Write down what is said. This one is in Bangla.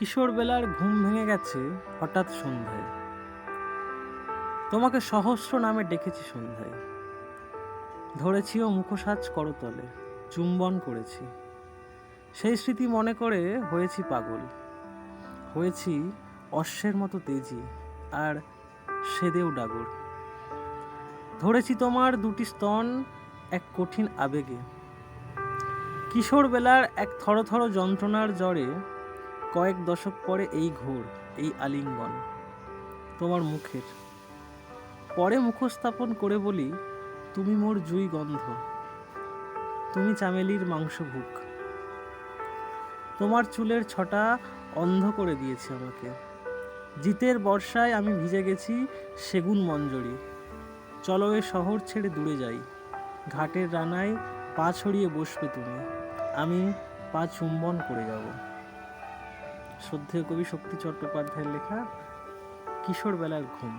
কিশোর বেলার ঘুম ভেঙে গেছে হঠাৎ সন্ধ্যায়। তোমাকে সহস্র নামে ডেকেছি সন্ধ্যায়। ধরেছিও মুখোসাজ করতলে, চুম্বন করেছি। সেই স্মৃতি মনে করে হয়েছি পাগল। হয়েছি অশ্বের মতো তেজি আর সেদেও ডাগর। ধরেছি তোমার দুটি স্তন এক কঠিন আবেগে। কিশোর বেলার এক থরথর যন্ত্রণার জ্বরে কয়েক দশক পরে এই ঘোর, এই আলিঙ্গন। তোমার মুখের। পরে মুখস্থাপন করে বলি, তুমি মোর জুই গন্ধ। তুমি চামেলির মাংস ভুক তোমার চুলের ছটা অন্ধ করে দিয়েছে আমাকে। জিতের বর্ষায় আমি ভিজে গেছি সেগুন মঞ্জরি। চলো এ শহর ছেড়ে দূরে যাই। ঘাটের রানায় পা ছড়িয়ে বসবে তুমি। আমি পা চুম্বন করে যাব। শ্রদ্ধেয় কবি শক্তি চট্টোপাধ্যায়ের লেখা কিশোর বেলার ঘুম।